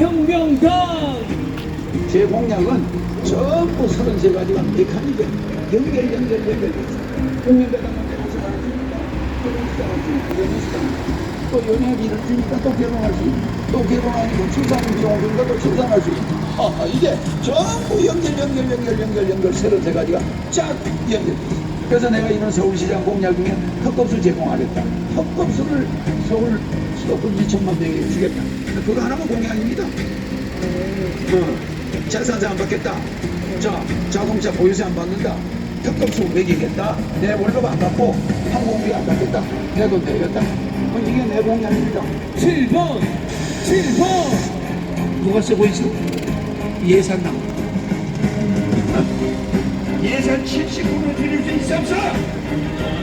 국가혁명당. 제 공약은 전부 33가지가 메커니즘 연결 연결 나눠주니까 또 공수당을 주니까 연수당 또 연예비를 주니까 또 개봉할 수 있고 또 개봉하니까 출산을 지원주니까 또 출산할 수 있고. 아, 이게 전부 연결 연결 연결 연결 연결 33가지가 쫙 연결돼 있어 그래서 내가 이런 서울시장 공약 중에 턱값을 제공하겠다 턱값을 서울 수도권 2천만 명에게 주겠다 그거 하나만 공약입니다 어, 재산세 안 받겠다. 자, 자동차 보유세 안 받는다. 특급수 매기겠다. 내 월급 안 받고 항공비 안 받겠다. 내 돈 내겠다. 어, 이게 내 공약입니다. 7번 7번 누가 쓰고 있어? 예산 낭 예산 79를 드릴 수 있습니다.